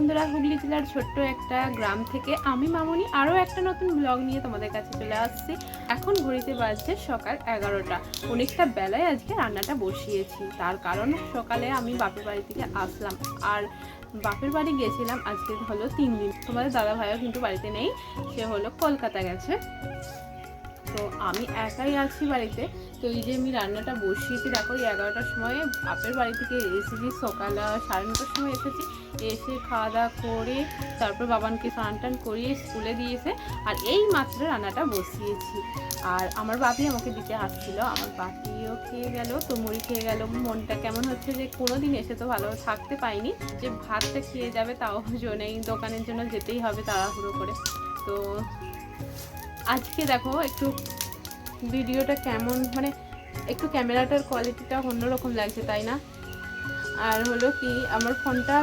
বন্ধুরা, হুগলি জেলার ছোট্ট একটা গ্রাম থেকে আমি মামনি আরও একটা নতুন ব্লগ নিয়ে তোমাদের কাছে চলে আসছি। এখন ঘড়িতে বাজছে সকাল এগারোটা। অনেকটা বেলায় আজকে রান্নাটা বসিয়েছি। তার কারণ সকালে আমি বাপের বাড়ি থেকে আসলাম আর বাপের বাড়ি গেছিলাম আজকে হলো তিন দিন। তোমাদের দাদা ভাইও কিন্তু বাড়িতে নেই, সে হলো কলকাতা গেছে। তো আমি একাই আছি বাড়িতে। তো এই যে আমি রান্নাটা বসিয়েছি, দেখো এই এগারোটার সময় বাপের বাড়ি থেকে এসেছি, সকাল সাড়ে নটার সময় এসেছি। এসে খাওয়া দাওয়া করে, তারপর বাবানকে স্নান টান করিয়ে স্কুলে দিয়েছে আর এই মাত্র রান্নাটা বসিয়েছি। আর আমার বাপি আমাকে দিতে আসছিল, আমার বাপিও খেয়ে গেল তো মুড়ি খেয়ে গেল। মনটা কেমন হচ্ছে যে কোনো দিন এসে তো ভালো থাকতে পাইনি, যে ভাতটা খেয়ে যাবে তাও জন্যই দোকানের জন্য যেতেই হবে তাড়াহুড়ো করে। তো আজকে দেখো একটু ভিডিওটা কেমন মানে একটু ক্যামেরাটার কোয়ালিটিটা অন্যরকম লাগছে, তাই না? আর হলো কি, আমার ফোনটা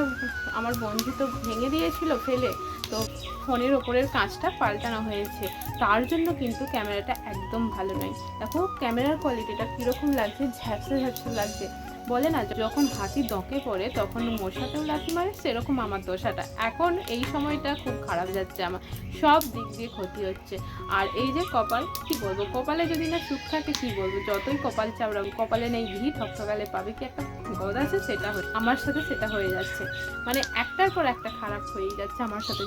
আমার বন্ধু তো ভেঙে দিয়েছিল ফেলে, তো ফোনের ওপরের কাঁচটা পাল্টানো হয়েছে। তার জন্য কিন্তু ক্যামেরাটা একদম ভালো নয়। দেখো, ক্যামেরার কোয়ালিটিটা কীরকম লাগছে, ঝ্যাপসা ঝ্যাপসা লাগছে। বলে না, যখন হাতি দঁকে পড়ে, তখন মশাতেও লাথি মারে, সেরকম আমার দশাটা। এখন এই সময়টা খুব খারাপ যাচ্ছে আমার। সব দিক দিয়ে ক্ষতি হচ্ছে। আর এই যে কপাল, কি বলব? কপালে যদি না সুখ থাকে, কি বলব? যতই কপাল চাপড়াও কপালে নেই ঘি ঠকঠকালে পাবে কি একটা গদ আছে? সেটা হয়ে, আমার সাথে সেটা হয়ে যাচ্ছে। মানে একটার পর একটা খারাপ হয়েই যাচ্ছে আমার সাথে।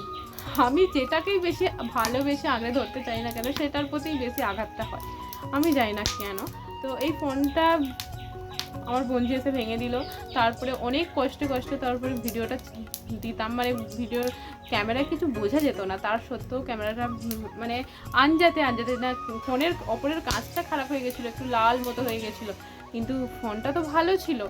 আমি যেটাকেই বেশি ভালোবেসে আগে ধরতে চাই না কেন, সেটার প্রতিই বেশি আঘাতটা হয়। আমি জানি না কেন। তো এই ফোনটা আমার বন্ধু এসে ভেঙে দিল। তারপরে অনেক কষ্টে কষ্টে তারপরে ভিডিওটা দিতাম। মানে ভিডিওর ক্যামেরায় কিছু বোঝা যেত না। তার সত্ত্বেও ক্যামেরাটা মানে আনজাতে আনজাতে না, ফোনের অপরের কাঁচটা খারাপ হয়ে গেছিল, একটু লাল মতো হয়ে গেছিল। কিন্তু ফোনটা তো ভালো ছিল।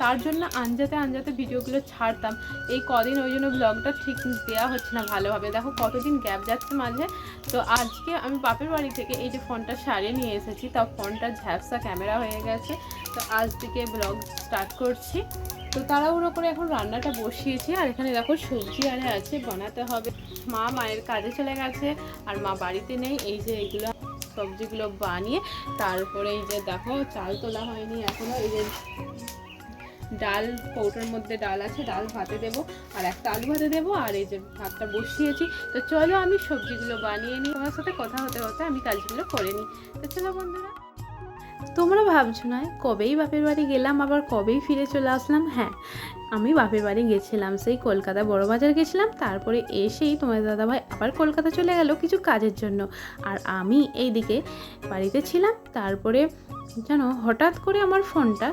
তার জন্য আনজাতে আনজাতে ভিডিওগুলো ছাড়তাম। এই কদিন ওই জন্য ব্লগটা ঠিক দেওয়া হচ্ছে না ভালোভাবে। দেখো কতদিন গ্যাপ যাচ্ছে মাঝে। তো আজকে আমি বাপের বাড়ি থেকে এই যে ফোনটা সারিয়ে নিয়ে এসেছি। তা ফোনটা ঝ্যাপসা ক্যামেরা হয়ে গেছে। তো আজ থেকে ব্লগ স্টার্ট করছি। তো তাড়াহুড়ো করে এখন রান্নাটা বসিয়েছি। আর এখানে দেখো সবজি আরে আছে, বানাতে হবে। মা মায়ের কাজে চলে গেছে। আর মা বাড়িতে নেই। এই যে এগুলো সবজিগুলো বানিয়ে তারপরে এই যে দেখো, চাল তোলা হয়নি এখনও। এই যে ডাল কৌটোর মধ্যে ডাল আছে, ডাল ভাতে দেব, আর একটা আলু ভাতে দেবো, আর এই যে ভাতটা বসিয়েছি। তো চলো আমি সবজিগুলো বানিয়ে নিই। তোমার সাথে কথা হতে হতে আমি কাজগুলো করে নিই। তো চলো বন্ধুরা। তোমরা ভাবছ না, কবেই বাপের বাড়ি গেলাম, আবার কবেই ফিরে চলে আসলাম? হ্যাঁ আমি বাপের বাড়ি গেছিলাম, সেই কলকাতা বড় বাজার গেছিলাম, তারপরে এসেই তোমার দাদাভাই আবার কলকাতা চলে গেল কিছু কাজের জন্য। আর আমি এইদিকে বাড়িতে ছিলাম, তারপরে জানো হঠাৎ করে আমার ফোনটা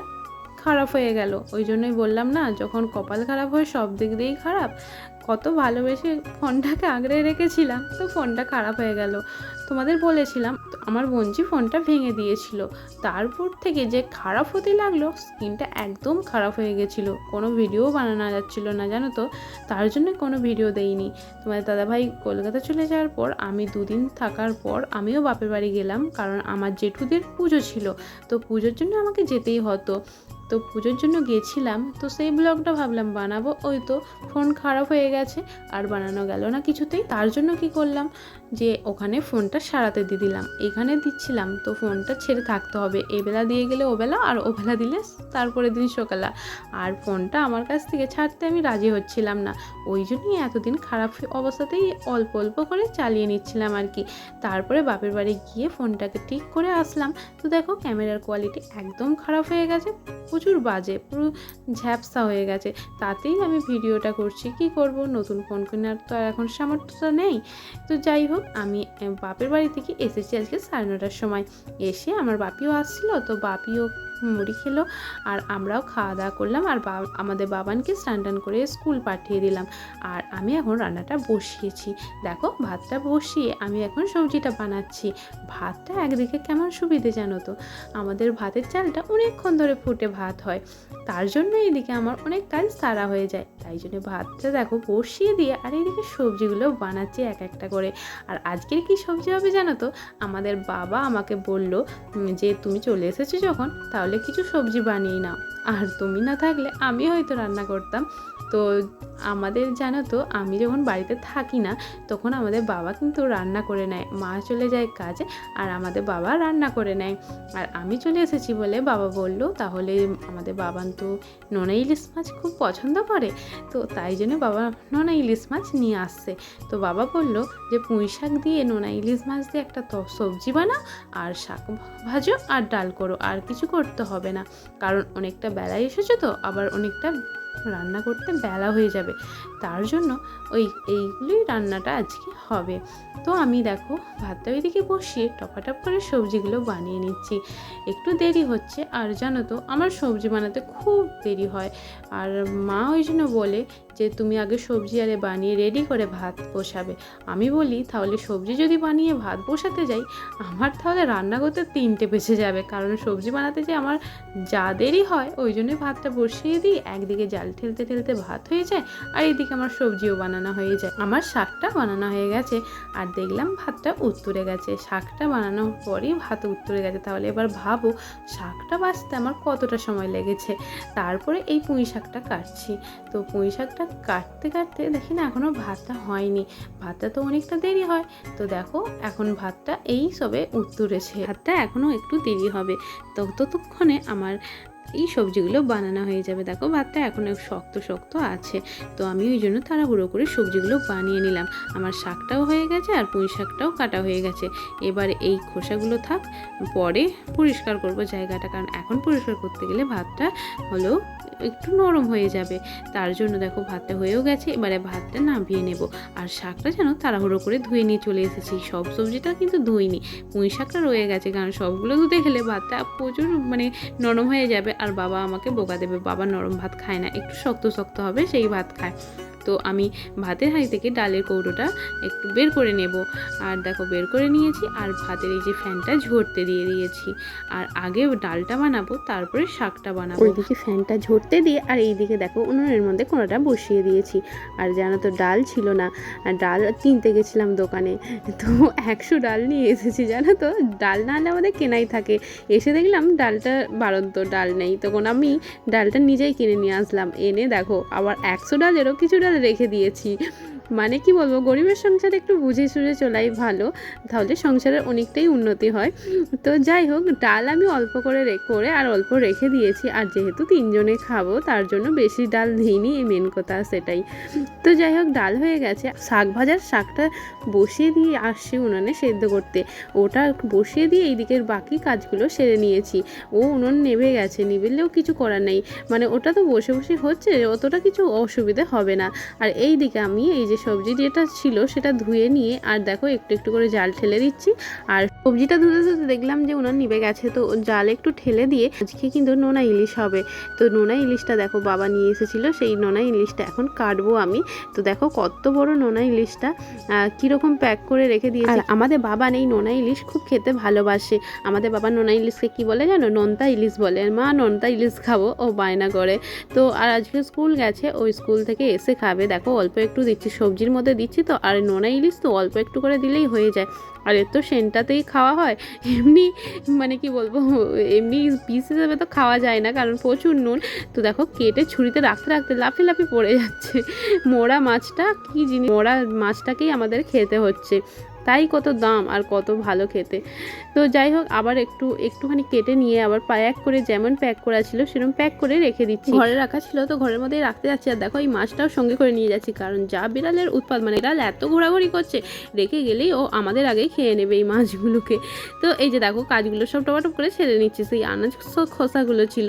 খারাপ হয়ে গেল। ওই জন্যই বললাম না, যখন কপাল খারাপ হয় সব দিক দিয়েই খারাপ কত ভালোবেসে ফোনটাকে আগড়ে রেখেছিলাম, তো ফোনটা খারাপ হয়ে গেল। তোমাদের বলেছিলাম আমার বোনজি ফোনটা ভেঙে দিয়েছিল। তারপর থেকে যে খারাপ হতে লাগল স্ক্রিনটা একদম খারাপ হয়ে গেছিল। কোনো ভিডিও বানানো যাচ্ছিল না, জানো তো? তার জন্য কোনো ভিডিও দেইনি। তোমার দাদাভাই কলকাতা চলে যাওয়ার পর, আমি দুদিন থাকার পর আমিও বাপের বাড়ি গেলাম, কারণ আমার জেঠুদের পুজো ছিল। তো পুজোর জন্য আমাকে যেতেই হতো। তো পুজোর জন্য গেছিলাম, তো সেই ব্লগটা ভাবলাম বানাবো। ওই তো ফোন খারাপ হয়ে গেছে, আর বানানো গেল না কিছুতেই। তার জন্য কি করলাম? যে ওখানে ফোনটা সারাতে দিয়ে দিলাম। এখানে দিচ্ছিলাম, তো ফোনটা ছেড়ে থাকতে হবে। এবেলা দিয়ে গেলে ওবেলা আর ওবেলা দিলে তারপরে দিন সকালা। আর ফোনটা আমার কাছ থেকে ছাড়তে আমি রাজি হচ্ছিলাম না। ওই জন্যই এতদিন খারাপ অবস্থাতেই অল্প অল্প করে চালিয়ে নিচ্ছিলাম আর কি। তারপরে বাপের বাড়ি গিয়ে ফোনটাকে ঠিক করে আসলাম। তো দেখো ক্যামেরার কোয়ালিটি একদম খারাপ হয়ে গেছে, প্রচুর বাজে, পুরো ঝ্যাপসা হয়ে গেছে। তাতেই আমি ভিডিওটা করছি, কি করব? নতুন ফোন কেনার তো আর এখন সামর্থ্যটা নেই। তো যাই হোক আমি বাপের বাড়ি থেকে এসেছি আজকে সাড়ে নটার সময়। এসে আমার বাপিও আসছিল, তো বাপিও মুড়ি খেলো আর আমরাও খাওয়া দাওয়া করলাম আর আমাদের বাবানকে স্নান টান করে স্কুল পাঠিয়ে দিলাম। আর আমি এখন রান্নাটা বসিয়েছি। দেখো, ভাতটা বসিয়ে আমি এখন সবজিটা বানাচ্ছি। ভাতটা একদিকে কেমন সুবিধে জানো তো? আমাদের ভাতের চালটা অনেকক্ষণ ধরে ফুটে ভাত হয়। তার জন্য এদিকে আমার অনেক কাজ সারা হয়ে যায়। তাই জন্য ভাতটা দেখো বসিয়ে দিয়ে আর এদিকে সবজিগুলো বানাচ্ছি এক একটা করে। আর আজকের কি সবজি হবে জানো তো? আমাদের বাবা আমাকে বলল যে তুমি চলে এসেছ যখন, তাহলে কিছু সবজি বানিয়ে নাও। আর তুমি না থাকলে আমি হয়তো রান্না করতাম। তো আমাদের জানো তো, আমি যখন বাড়িতে থাকি না, তখন আমাদের বাবা কিন্তু রান্না করে নেয়। মা চলে যায় কাজে আর আমাদের বাবা রান্না করে নেয়। আর আমি চলে এসেছি বলে বাবা বলল, তাহলে আমাদের বাবান তো নোনা ইলিশ মাছ খুব পছন্দ করে। তো তাই জন্য বাবা নোনা ইলিশ মাছ নিয়ে আসছে। তো বাবা বলল যে, পুঁই শাক দিয়ে নোনা ইলিশ মাছ দিয়ে একটা সবজি বানাও আর শাক ভাজো আর ডাল করো, আর কিছু করতে হবে না। কারণ অনেকটা বেলায় এসেছ তো, আবার অনেকটা রান্না করতে বেলা হয়ে যাবে। তার জন্য ওই এইগুলোই রান্নাটা আজকে হবে। তো আমি দেখো ভাতটা ওইদিকে বসিয়ে টপাটপ করে সবজিগুলো বানিয়ে নিচ্ছি। একটু দেরি হচ্ছে, আর জানো তো আমার সবজি বানাতে খুব দেরি হয়। আর মা ওই জন্য বলে যে তুমি আগে সবজি আরে বানিয়ে রেডি করে ভাত বসাবে। আমি বলি, তাহলে সবজি যদি বানিয়ে ভাত বসাতে যাই, আমার তাহলে রান্না করতে তিনটে বেঁচে যাবে। কারণ সবজি বানাতে যে আমার যা দেরি হয়, ওই জন্যই ভাতটা বসিয়ে দিই। একদিকে জাল ঠেলতে ঠেলতে ভাত হয়ে যায়, আর এইদিকে আমার সবজিও বানানো হয়ে যায়। আমার শাকটা বানানো হয়ে গেছে, আর দেখলাম ভাতটা উত্তরে গেছে। শাকটা বানানোর পরেই ভাত উত্তরে গেছে। তাহলে এবার ভাবো, শাকটা বাঁচতে আমার কতটা সময় লেগেছে? তারপরে এই পুঁই শাকটা কাটছি। তো পুঁই শাকটা কাটতে কাটতে দেখি না এখনও ভাতটা হয়নি। ভাতটা তো অনেকটা দেরি হয়। তো দেখো, এখন ভাতটা এই সবে উত্তরেছে। ভাতটা এখনও একটু দেরি হবে। তো ততক্ষণে আমার এই সবজিগুলো বানানো হয়ে যাবে। দেখো, ভাতটা এখন শক্ত শক্ত আছে। তো আমি ওই জন্য তাড়াহুড়ো করে সবজিগুলো বানিয়ে নিলাম। আমার শাকটাও হয়ে গেছে আর পুঁই শাকটাও কাটা হয়ে গেছে। এবার এই খোসাগুলো থাক, পরে পরিষ্কার করব জায়গাটা। কারণ এখন পরিষ্কার করতে গেলে ভাতটা হলো একটু নরম হয়ে যাবে। তার জন্য দেখো ভাতটা হয়েও গেছে, এবারে ভাতটা নামিয়ে নেব। আর শাকটা যেন তাড়াহুড়ো করে ধুয়ে নিয়ে চলে এসেছি। সব সবজিটা কিন্তু ধুইনি, পুঁই শাকটা রয়ে গেছে, কারণ সবগুলো ধুতে গেলে ভাতটা প্রচুর মানে নরম হয়ে যাবে। আর বাবা আমাকে বোকা দেবে, বাবা নরম ভাত খায় না, একটু শক্ত শক্ত হবে, সেই ভাত খায়। তো আমি ভাতের হাঁড়ি থেকে ডালের কৌটোটা একটু বের করে নেব। আর দেখো বের করে নিয়েছি আর ভাতের এই যে ফ্যানটা ঝরতে দিয়ে দিয়েছি। আর আগে ডালটা বানাবো, তারপরে শাকটা বানাবো। ওইদিকে ফ্যানটা ঝরতে দিয়ে আর এইদিকে দেখো উনুনের মধ্যে কোনোটা বসিয়ে দিয়েছি। আর জানো তো ডাল ছিল না, আর ডাল কিনতে গেছিলাম দোকানে। তো একশো ডাল নিয়ে এসেছি, জানো তো? ডাল না হলে আমাদের কেনাই থাকে। এসে দেখলাম ডালটা বাড়ন্ত ডাল নেই। তখন আমি ডালটা নিজেই কিনে নিয়ে আসলাম। এনে দেখো, আবার একশো ডালেরও কিছু ডাল রেখে দিয়েছি। মানে কি বলব, গরিবের সংসারে একটু বুঝে সুঝে চলাই ভালো, তাহলে সংসারের অনেকটাই উন্নতি হয়। তো যাই হোক, ডাল আমি অল্প করে করে আর অল্প রেখে দিয়েছি, আর যেহেতু তিনজনে খাব, তার জন্য বেশি ডাল দিইনি এই মেন কথা সেটাই। তো যাই হোক, ডাল হয়ে গেছে। শাক ভাজার শাকটা বসিয়ে দিয়ে আসছি উনুনে সেদ্ধ করতে। ওটা বসিয়ে দিয়ে এই দিকের বাকি কাজগুলো সেরে নিয়েছি। ও উনুন নেভে গেছে নিবেলেও কিছু করার নেই। মানে ওটা তো বসে বসে হচ্ছে, অতটা কিছু অসুবিধে হবে না। আর এই দিকে আমি, এই যে সবজি যেটা ছিল সেটা ধুয়ে নিয়ে আর দেখো একটু একটু করে জাল ঠেলে দিচ্ছি আর সবজিটা ধুতে ধুতে দেখলাম যে উনার নিবে গেছে, তো জাল একটু ঠেলে দিয়ে আজকে কিন্তু নোনা ইলিশ হবে। তো নোনা ইলিশটা দেখো বাবা নিয়ে এসেছিল, সেই নোনা ইলিশটা এখন কাটবো আমি। তো দেখো কত বড় নোনা ইলিশটা কীরকম প্যাক করে রেখে দিয়েছে। আর আমাদের বাবা নেই, নোনা ইলিশ খুব খেতে ভালোবাসে। আমাদের বাবা নোনা ইলিশকে কি বলে জানো? নোনতা ইলিশ বলে। মা নোনতা ইলিশ খাব, ও বায়না করে। তো আর আজকে স্কুল গেছে, ওই স্কুল থেকে এসে খাবে। দেখো অল্প একটু দিচ্ছি, সবজির মধ্যে দিচ্ছি তো। আর নোনা ইলিশ তো অল্প একটু করে দিলেই হয়ে যায়। আর এর তো সেন্টটাতেই খাওয়া হয়, এমনি মানে কি বলব, এমনি পিস হিসেবে তো খাওয়া যায় না, কারণ প্রচুর নুন। তো দেখো কেটে ছুরিতে রাখতে রাখতে লাফি লাফি পড়ে যাচ্ছে। মোড়া মাছটা কি জিনিস? মোড়া মাছটাকেই আমাদের খেতে হচ্ছে। তাই কত দাম আর কত ভালো খেতে। তো যাই হোক, আবার একটু, একটুখানি কেটে নিয়ে আবার প্যাক করে, যেমন প্যাক করা ছিল, সেরকম প্যাক করে রেখে দিচ্ছি। ঘরে রাখা ছিল, তো ঘরের মধ্যেই রাখতে যাচ্ছি। আর দেখো, এই মাছটাও সঙ্গে করে নিয়ে যাচ্ছি, কারণ যা বিড়ালের উৎপাদ মানে বিড়াল এত ঘোরাঘুরি করছে, রেখে গেলেই ও আমাদের আগেই খেয়ে নেবে এই মাছগুলোকে। তো এই যে দেখো, কাজগুলো সব টপাটপ করে ছেড়ে নিচ্ছি। সেই আনাজ খোসাগুলো ছিল,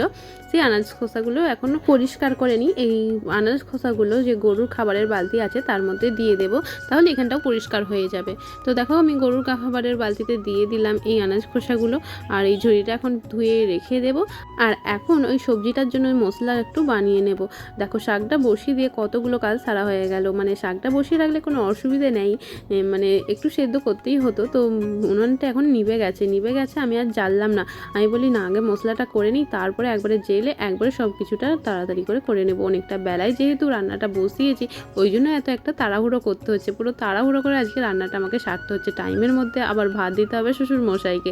সেই আনাজ খোসাগুলো এখনও পরিষ্কার করে নিই। এই আনাজ খোসাগুলো যে গরুর খাবারের বালতি আছে, তার মধ্যে দিয়ে দেবো, তাহলে এখানটাও পরিষ্কার হয়ে যাবে। তো দেখো আমি গরুর খাবারের বালতিতে দিয়ে দিলাম এই আনাজ খোসাগুলো আর এই ঝুড়িটা এখন ধুয়ে রেখে দেব। আর এখন ওই সবজিটার জন্য ওই মশলা একটু বানিয়ে নেব। দেখো শাকটা বসিয়ে দিয়ে কতগুলো কাজ সারা হয়ে গেল। মানে শাকটা বসিয়ে রাখলে কোনো অসুবিধে নেই। মানে একটু সেদ্ধ করতেই হতো। তো উনুনটা এখন নিবে গেছে। নিবে গেছে আমি আর জ্বাললাম না। আমি বলি, না, আগে মশলাটা করে নিই, তারপরে একবারে জেলে একবারে সব কিছুটা তাড়াতাড়ি করে করে নেব। অনেকটা বেলায় যেহেতু রান্নাটা বসিয়েছি, ওই জন্য এত একটা তাড়াহুড়ো করতে হচ্ছে। পুরো তাড়াহুড়ো করে আজকে রান্নাটা আমাকে সারতে হচ্ছে টাইমের মধ্যে আবার ভাত দিতে হবে শ্বশুর মশাইকে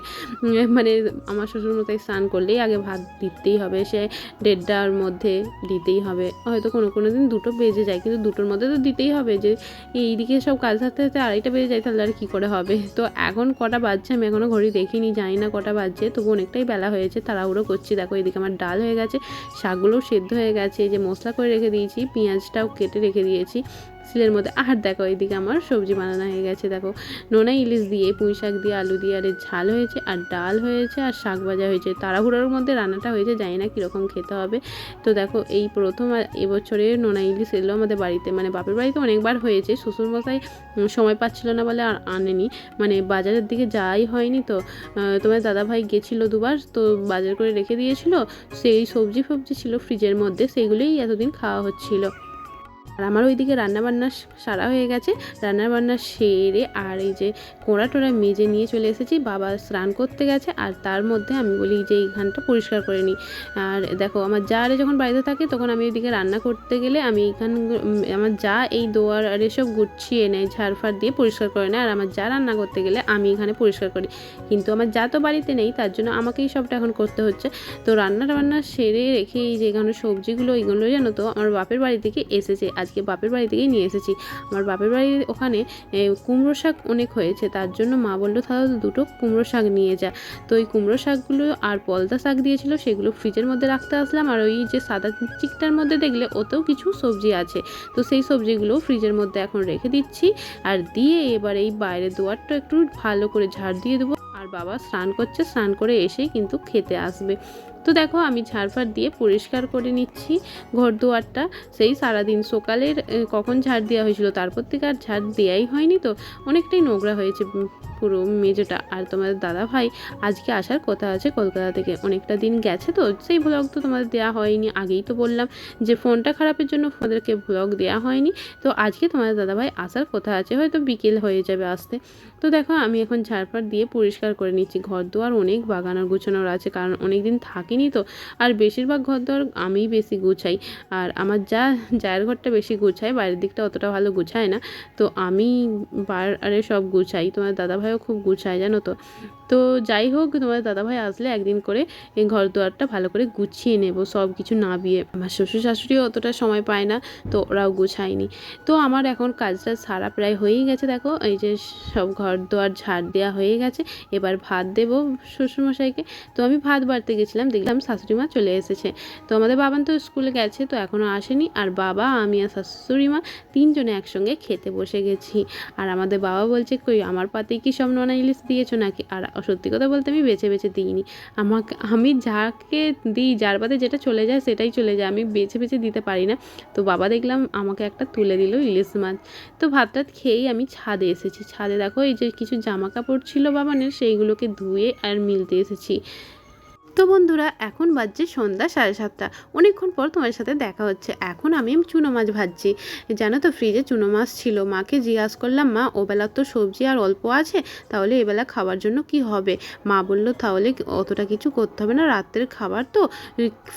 মানে আমার শ্বশুর মশাই স্নান করলেই আগে ভাত দিতেই হবে, সে দেড়টার মধ্যে দিতেই হবে। হয়তো কোনো কোনো দিন দুটো বেজে যায়, কিন্তু দুটোর মধ্যে তো দিতেই হবে যে এইদিকে সব কাজ থাকতে থাকতে আড়াইটা বেজে যায়, তাহলে আর কী করে হবে? তো এখন কটা বাজছে আমি এখনও ঘড়ি দেখিনি, জানি না কটা বাজছে তবু অনেকটাই বেলা হয়েছে, তাড়াহুড়ো করছি। দেখো এদিকে আমার ডাল হয়ে গেছে, শাকগুলোও সেদ্ধ হয়ে গেছে যে মশলা করে রেখে দিয়েছি, পেঁয়াজটাও কেটে রেখে দিয়েছি। সিলের মধ্যে আর দেখো, এইদিকে আমার সবজি বানানো হয়ে গেছে, দেখো। নোনা ইলিশ দিয়ে, পুঁই শাক দিয়ে, আলু দিয়ে আর ঝাল হয়েছে, আর ডাল হয়েছে, আর শাক ভাজা হয়েছে। তাড়াহুড়োর মধ্যে রান্নাটা হয়েছে, জানি না কীরকম খেতে হবে। তো দেখো, এই প্রথম এবছরে নোনা ইলিশ এলো আমাদের বাড়িতে মানে বাপের বাড়িতে অনেকবার হয়েছে। শ্বশুরমশাই সময় পাচ্ছিল না বলে আর আনেনি। মানে বাজারের দিকে যাই হয়নি তো তোমার দাদাভাই গেছিল দুবার, তো বাজার করে রেখে দিয়েছিল। সেই সবজি ফবজি ছিল ফ্রিজের মধ্যে, সেইগুলোই এতদিন খাওয়া হচ্ছিল। আর আমার ওইদিকে রান্নাবান্না সারা হয়ে গেছে। রান্নাবান্না সেরে আর এই যে কোড়া টোড়া মেজে নিয়ে চলে এসেছি। বাবা স্নান করতে গেছে আর তার মধ্যে আমি বলি যে এইখানটা পরিষ্কার করে নিই। আর দেখো আমার যা যখন বাড়িতে থাকে তখন আমি ওইদিকে রান্না করতে গেলে আমি এইখান আমার যা এই দোয়ার আর এসব গুছিয়ে নেয় ঝাড়ফাড় দিয়ে পরিষ্কার করে নেয়। আর আমার যা রান্না করতে গেলে আমি এখানে পরিষ্কার করি। কিন্তু আমার যা তো বাড়িতে নেই, তার জন্য আমাকেই সবটা এখন করতে হচ্ছে। তো রান্না বান্না সেরে রেখে এই যে এখানে সবজিগুলো, এইগুলো জানো তো আমার বাপের বাড়ি থেকে এসেছে। আজকে বাপের বাড়ি থেকেই নিয়ে এসেছি। আমার বাপের বাড়ির ওখানে কুমড়ো শাক অনেক হয়েছে, তার জন্য মা বলল, তাহলে দুটো কুমড়ো শাক নিয়ে যা। তো ওই কুমড়ো শাকগুলো আর পলতা শাক দিয়েছিল, সেগুলো ফ্রিজের মধ্যে রাখতে আসলাম। আর ওই যে সাদা চিকটার মধ্যে দেখলে ওতেও কিছু সবজি আছে। তো সেই সবজিগুলো ফ্রিজের মধ্যে এখন রেখে দিচ্ছি। আর দিয়ে এবার এই বাইরের দুয়ারটা একটু ভালো করে ঝাড় দিয়ে দেবো। আর বাবা স্নান করছে, স্নান করে এসেই কিন্তু খেতে আসবে। তো দেখো আমি ঝাড়ফাড় দিয়ে পরিষ্কার করে নিচ্ছি ঘর দুয়ারটা সেই সারাদিন সকালের কখন ঝাড় দেওয়া হয়েছিল তারপর থেকে আর ঝাড় দেওয়াই হয়নি তো। অনেকটাই নোংরা হয়েছে পুরো মেজোটা আর তোমাদের দাদা ভাই আজকে আসার কথা আছে কলকাতা থেকে। অনেকটা দিন গেছে তো, সেই ব্লগ তো তোমাদের দেওয়া হয়নি। আগেই তো বললাম যে ফোনটা খারাপের জন্য আমাদেরকে ব্লগ দেওয়া হয়নি। তো আজকে তোমাদের দাদাভাই আসার কথা আছে, হয়তো বিকেল হয়ে যাবে আসতে। তো দেখো আমি এখন ঝাড়ফাড় দিয়ে পরিষ্কার করে নিচ্ছি। ঘর দুয়ার অনেক বাগানোর গুছানোর আছে, কারণ অনেক দিন থাকিনি তো। আর বেশিরভাগ ঘর দুয়ার আমিই বেশি গুছাই। আর আমার যা জায়ের ঘরটা বেশি গুছায়, বাইরের দিকটা অতটা ভালো গুছায় না। তো আমি বাইরে সব গুছাই। তোমার দাদাভাইও খুব গুছায়, জানো তো। তো যাই হোক, তোমার দাদাভাই আসলে একদিন করে এই ঘর দুয়ারটা ভালো করে গুছিয়ে নেব, সব কিছু নাবিয়ে। আমার শ্বশুর শাশুড়িও অতটা সময় পায় না, তো ওরাও গুছায়নি। তো আমার এখন কাজটা সারা প্রায় হয়েই গেছে, দেখো। এই যে সব ঘর দুয়ার ঝাড় দেওয়া হয়ে গেছে, এবার ভাত দেবো শ্বশুরমশাইকে। তো আমি ভাত বাড়তে গেছিলাম দেখলাম শাশুড়ি মা চলে এসেছে। তো আমাদের বাবান তো স্কুলে গেছে, তো এখনও আসেনি। আর বাবা, আমি আর শাশুড়ি মা তিনজনে একসঙ্গে খেতে বসে গেছি। আর আমাদের বাবা বলছে, কই, আমার পাতে কি সব নোনা ইলিশ দিয়েছ নাকি? আর সত্যি কথা বলতে আমি বেছে বেছে দিইনি। আমাকে, আমি যাকে দিই, যার পাতে যেটা চলে যায়, সেটাই চলে যায়। আমি বেছে বেছে দিতে পারি না। তো বাবা দেখলাম, আমাকে একটা তুলে দিল ইলিশ মাছ। তো ভাত টাত খেয়েই আমি ছাদে এসেছি। ছাদে দেখো, এই যে কিছু জামা কাপড় ছিল বাবানের, সেইগুলোকে ধুয়ে আর মিলতে এসেছি। তো বন্ধুরা, এখন বাজছে সন্ধ্যা সাড়ে সাতটা। অনেকক্ষণ পর তোমার সাথে দেখা হচ্ছে। এখন আমি চুনো মাছ ভাজছি। জানো তো, ফ্রিজে চুনো মাছ ছিল। মাকে জিজ্ঞাসা করলাম, মা ওবেলার তো সবজি আর অল্প আছে, তাহলে এবেলা খাওয়ার জন্য কি হবে? মা বলল, তাহলে অতটা কিছু করতে হবে না। রাত্রের খাবার তো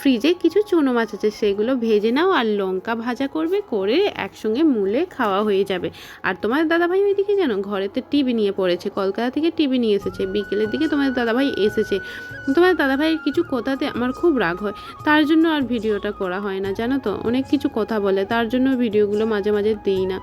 ফ্রিজে কিছু চুনো মাছ আছে। সেগুলো ভেজে নাও আর লঙ্কা ভাজা করবে, করে একসঙ্গে মুলে খাওয়া হয়ে যাবে। আর তোমার দাদাভাই ওইদিকে জানো ঘরেতে টিভি নিয়ে পড়েছে। কলকাতা থেকে টিভি নিয়ে এসেছে। বিকেলের দিকে তোমার দাদাভাই এসেছে। তোমার দাদাভাইয়ের কিছু কথাতে আমার খুব রাগ হয়। তার জন্য আর ভিডিওটা করা হয় না, জানো তো? অনেক কিছু কথা বলে, তার জন্য ভিডিওগুলো মাঝে মাঝে দিই না।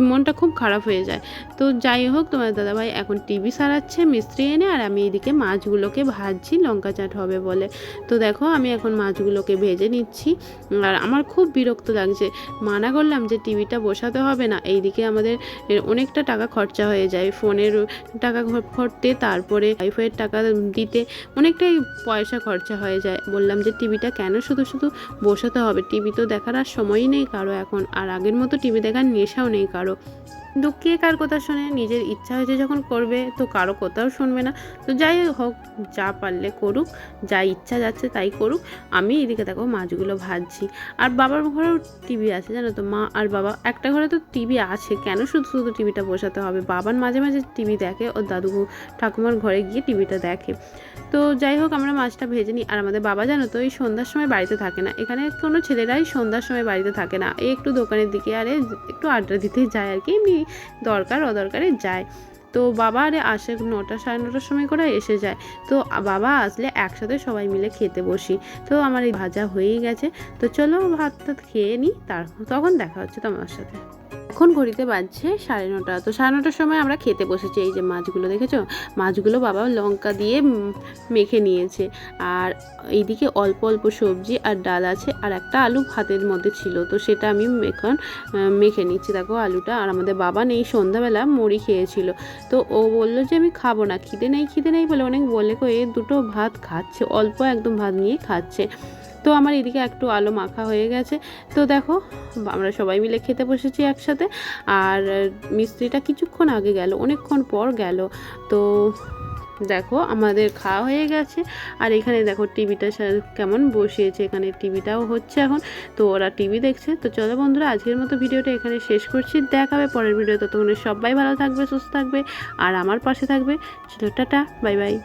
মনটা খুব খারাপ হয়ে যায়। তো যাই হোক, তোমার দাদাভাই এখন টিভি সারাচ্ছে, মিস্ত্রি এনে, আর আমি এদিকে মাছগুলোকে ভাজছি, লঙ্কা চাট হবে বলে। তো দেখো, আমি এখন মাছগুলোকে ভেজে নিচ্ছি। আর আমার খুব বিরক্ত লাগছে। মানা করলাম যে টিভিটা বসাতে হবে না। এইদিকে আমাদের অনেকটা টাকা খরচা হয়ে যায়। ফোনের টাকা ঘ- ভরতে তারপরে ওয়াইফাইয়ের টাকা দিতে। অনেকটাই পয়সা খরচা হয়ে যায়। বললাম যে, টিভিটা কেন? শুধু শুধু বসাতে হবে। টিভি তো দেখার আর সময়ই নেই কারও এখন। আর আগের মতো টিভি দেখার নেশাও নেই কারও। দুঃখে কার কথা শোনে? নিজের ইচ্ছা হয়েছে যখন করবে, তো কারও কথাও শুনবে না। তো যাই হোক, যা পারলে করুক যা ইচ্ছা যাচ্ছে তাই করুক। আমি এদিকে দেখো মাছগুলো ভাজছি। আর বাবার ঘরেও টিভি আছে, জানো তো? মা আর বাবা, একটা ঘরে তো টিভি আছে। কেন শুধু শুধু টিভিটা বসাতে হবে? বাবার মাঝে মাঝে টিভি দেখে ও দাদু ঠাকুমার ঘরে গিয়ে টিভিটা দেখে। তো যাই হোক, আমরা মাছটা ভেজে নিই। আর আমাদের বাবা, জানো তো, এই সন্ধ্যার সময় বাড়িতে থাকে না। এখানে কোনো ছেলেরাই সন্ধ্যার সময় বাড়িতে থাকে না। এই একটু দোকানের দিকে, আরে একটু আড্ডা দিতে যায় আর কি। এমনি দরকার অদরকারে যায়। তো বাবা আরে আসে নটা সাড়ে নটার সময় করে এসে যায়। তো বাবা আসলে একসাথে সবাই মিলে খেতে বসি। তো আমার এই ভাজা হয়েই গেছে। তো চলো ভাত টাত খেয়ে নিই তার তখন দেখা হচ্ছে তোমার সাথে। এখন ঘড়িতে বাজছে সাড়ে নটা। তো সাড়ে নটার সময় আমরা খেতে বসেছি এই যে মাছগুলো, দেখেছ? মাছগুলো বাবা লঙ্কা দিয়ে মেখে নিয়েছে। আর এইদিকে অল্প অল্প সবজি আর ডাল আছে আর একটা আলু ভাতের মধ্যে ছিল। তো সেটা আমি এখন মেখে নিচ্ছি। দেখো আলুটা আর আমাদের বাবা নেই, সন্ধ্যাবেলা মুড়ি খেয়েছিল। তো ও বলল যে, আমি খাব না, খিদে নেই খিদে নেই বলে। অনেক বলে কো কয়ে দুটো ভাত খাচ্ছে, অল্প একদম ভাত নিয়ে খাচ্ছে। তো আমার এদিকে একটু আলো মাখা হয়ে গেছে। তো দেখো, আমরা সবাই মিলে খেতে বসেছি একসাথে। আর মিস্ত্রিটা কিছুক্ষণ আগে গেল, অনেকক্ষণ পর গেল। তো দেখো, আমাদের খাওয়া হয়ে গেছে। আর এখানে দেখো, টিভিটা কেমন বসিয়েছে। এখানে টিভিটাও হচ্ছে এখন। তো ওরা টিভি দেখছে। তো চলো বন্ধুরা, আজকের মতো ভিডিওটা এখানে শেষ করছি। দেখাবে পরের ভিডিও ততক্ষণে সবাই ভালো থাকবে, সুস্থ থাকবে। আর আমার পাশে থাকবে। চলো, টাটা, বাই বাই।